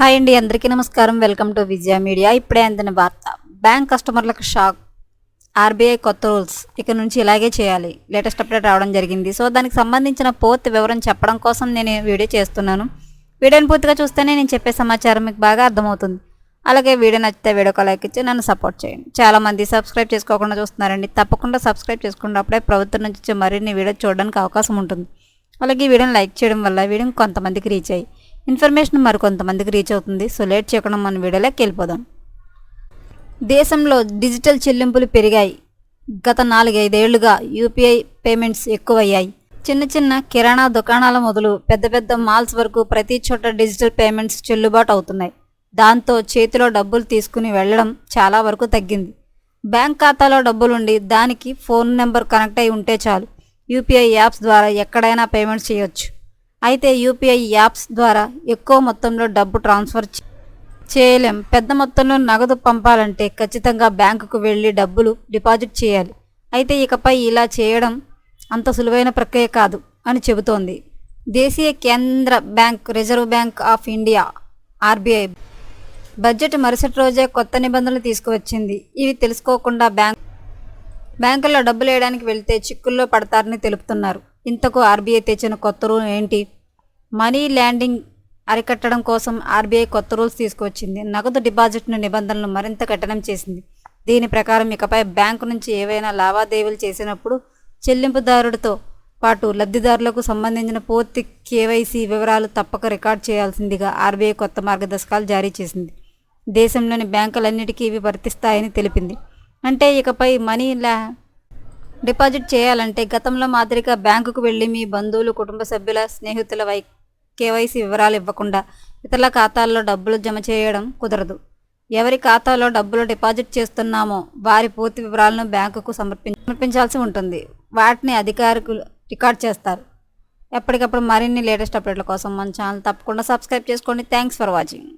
Hi అండి అందరికీ నమస్కారం. Welcome to Vijaya media. ఇప్పుడే అందిన వార్త. బ్యాంక్ కస్టమర్లకు షాక్. ఆర్బీఐ కొత్త రూల్స్. ఇక నుంచి ఇలాగే చేయాలి. లేటెస్ట్ అప్డేట్ రావడం జరిగింది. సో దానికి సంబంధించిన పూర్తి వివరం చెప్పడం కోసం నేను వీడియో చేస్తున్నాను. వీడియోని పూర్తిగా చూస్తేనే నేను చెప్పే సమాచారం మీకు బాగా అర్థమవుతుంది. అలాగే వీడియో నచ్చితే వీడియోకి లైక్ ఇచ్చి నన్ను సపోర్ట్ చేయండి. చాలా మంది సబ్స్క్రైబ్ చేసుకోకుండా చూస్తున్నారండి. తప్పకుండా సబ్స్క్రైబ్ చేసుకున్నప్పుడే ప్రభుత్వం నుంచి మరిన్ని వీడియో చూడడానికి అవకాశం ఉంటుంది. అలాగే ఈ వీడియోని లైక్ చేయడం వల్ల వీడియో కొంతమందికి రీచ్ అయ్యి ఇన్ఫర్మేషన్ మరికొంతమందికి రీచ్ అవుతుంది. సో లేట్ చేయకుండా మన వీడియోలోకి వెళ్ళిపోదాం. దేశంలో డిజిటల్ చెల్లింపులు పెరిగాయి. గత నాలుగైదేళ్ళుగా యూపీఐ పేమెంట్స్ ఎక్కువయ్యాయి. చిన్న చిన్న కిరాణా దుకాణాల మొదలు పెద్ద పెద్ద మాల్స్ వరకు ప్రతి చోట డిజిటల్ పేమెంట్స్ చెల్లుబాటు అవుతున్నాయి. దాంతో చేతిలో డబ్బులు తీసుకుని వెళ్ళడం చాలా వరకు తగ్గింది. బ్యాంక్ ఖాతాలో డబ్బులుండి దానికి ఫోన్ నెంబర్ కనెక్ట్ అయి ఉంటే చాలు. యూపీఐ యాప్స్ ద్వారా ఎక్కడైనా పేమెంట్స్ చేయొచ్చు. అయితే యూపీఐ యాప్స్ ద్వారా ఎక్కువ మొత్తంలో డబ్బు ట్రాన్స్ఫర్ చేయలేం. పెద్ద మొత్తంలో నగదు పంపాలంటే ఖచ్చితంగా బ్యాంకుకు వెళ్ళి డబ్బులు డిపాజిట్ చేయాలి. అయితే ఇకపై ఇలా చేయడం అంత సులువైన ప్రక్రియ కాదు అని చెబుతోంది. దేశీయ కేంద్ర bank reserve bank of India RBI. Budget మరుసటి రోజే కొత్త నిబంధనలు తీసుకువచ్చింది. ఇవి తెలుసుకోకుండా బ్యాంక్ బ్యాంకుల్లో డబ్బులు వేయడానికి వెళ్తే చిక్కుల్లో పడతారని తెలుపుతున్నారు. ఇంతకు ఆర్బీఐ తెచ్చిన కొత్త రూల్ ఏంటి? మనీ ల్యాండింగ్ అరికట్టడం కోసం ఆర్బీఐ కొత్త రూల్స్ తీసుకొచ్చింది నగదు డిపాజిట్ను నిబంధనలు మరింత కఠినం చేసింది. దీని ప్రకారం ఇకపై బ్యాంకు నుంచి ఏవైనా లావాదేవీలు చేసినప్పుడు చెల్లింపుదారుడితో పాటు లబ్ధిదారులకు సంబంధించిన పూర్తి కేవైసీ వివరాలు తప్పక రికార్డ్ చేయాల్సిందిగా ఆర్బీఐ కొత్త మార్గదర్శకాలు జారీ చేసింది. దేశంలోని బ్యాంకులన్నిటికీ ఇవి వర్తిస్తాయని తెలిపింది. అంటే ఇకపై మనీ ల్యా డిపాజిట్ చేయాలంటే గతంలో మాదిరిగా బ్యాంకుకు వెళ్ళి మీ బంధువులు కుటుంబ సభ్యుల స్నేహితుల వై కేవైసీ వివరాలు ఇవ్వకుండా ఇతరుల ఖాతాల్లో డబ్బులు జమ చేయడం కుదరదు. ఎవరి ఖాతాలో డబ్బులు డిపాజిట్ చేస్తున్నామో వారి పూర్తి వివరాలను బ్యాంకుకు సమర్పి సమర్పించాల్సి ఉంటుంది. వాటిని అధికారులు రికార్డ్ చేస్తారు. ఎప్పటికప్పుడు మరిన్ని లేటెస్ట్ అప్డేట్ల కోసం మన ఛానల్ తప్పకుండా సబ్స్క్రైబ్ చేసుకోండి. Thanks for watching.